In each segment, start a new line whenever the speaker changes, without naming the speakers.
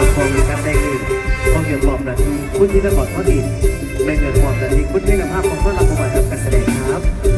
สังคมนะครับ
ได้เงินเพราะเกี่ยวกับหน้าที่คุณที่ได้บอกเขาดีในเงินความหน้าที่คุณที่นำภาพของเขาลับประวัติการแสดงครับ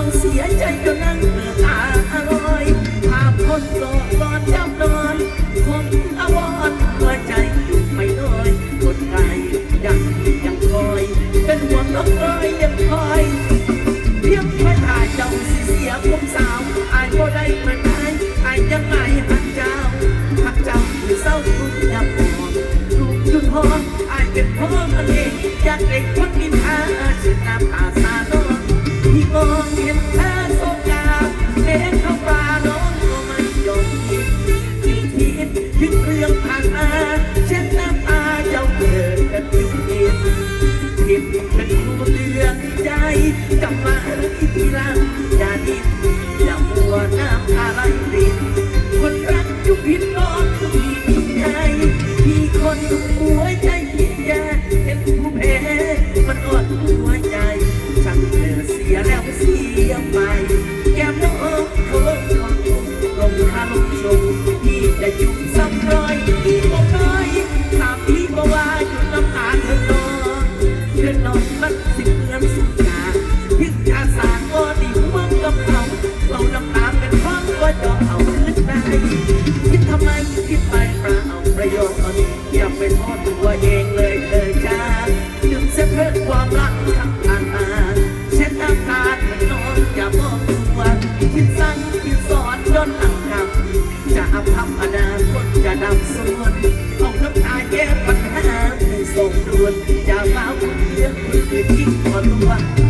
เรา
เสียใจจนนั่งตาอร่อยภาพคนหลกหลอย่ำนอนผมอวอหัวใจไม่น้อยคนไกยังยังคอย เป็นห่วงน้องคอยเด็คอยเพียงคอยถ่ายจ้เสียสาวอายก็ได้มาได้อายยังไงหักจ้าหักจ้าเศร้าคุณอย่าบอกลูกจุนหอมอายเป็นพ่อมันเออยากเด็ on you. คือจ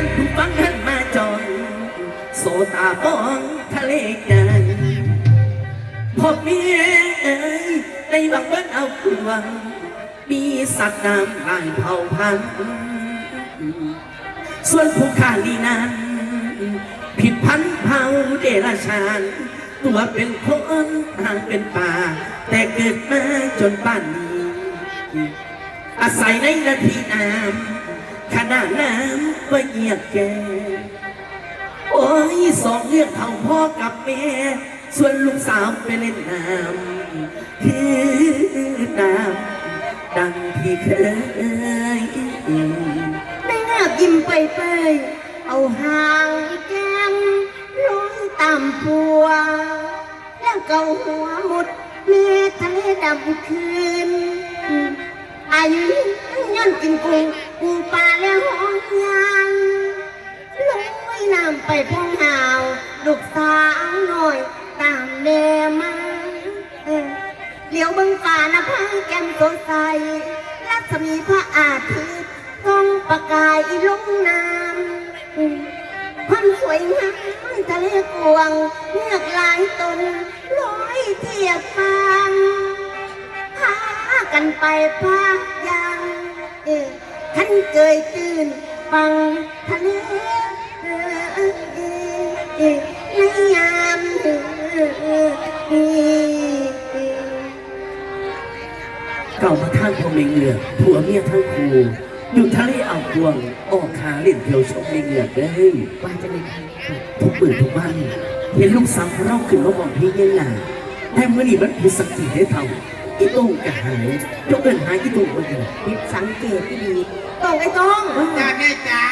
แก้มผู้ฟังหันมาจองโซตามองทะเลกันพบเมียเอ้ยในบางวันเอาคุณวัง มีสัตว์น้ำลายเผ่าพันธุ์ส่วนผู้ข้าลีนั้น ผิดพันเผ่าเดรัจฉานตัวเป็นคนทางเป็นป่า แต่เกิดมาจนป่านนี้อาศัยในนาทีน้ำขนาดน้ำ ว่าเยียดแก โอ้ยสองเรื่องเท่าพ่อกับแม่ ส่วนลูกสาวไปเล่นน้ำคือน้ำดังที่เคย
แม่งาบยิ้มไปเปยเอาหางแก้มลงตามปัว แล้วเกาหัวมุดเมทะเลดำคืนอายุย้อนกินกุ้ง ปูปลาแล้วหองยางลงไว้น้ำไปพงหาวลูกสาวหน่อยตามแนมาเออเหลียวเบังฟ้านะพายแก้มสดใสรัศมีพระอาทิตย์ส่องประกายลงน้ำอืมความสวยงามทะเลกวางเลือกลายตนลอยเทียบฟังพากันไปพากยังเออ ขันเกยตื่นฟังทะเลในยามเออเก่า
มาทางพรหมเงือกผัวเมียทั้งคู่อยู่ทะเลอ่าวพวงออกขาเล่นเที่ยวชมในเงือกได้
ว่าจะเป็น
ทุกมื่นทุกวันเห็นลูกสาวเราขึ้นมาบอกพี่ยังไงแต่เมื่อนี้มันคือสักทีได้เท่า อีโต้งกะหายยกเดินหายอีโต้งมาอยู่
ผิดสังเกตที่ดีต้องไอ้ต้อง
จ้าแม่จ๋า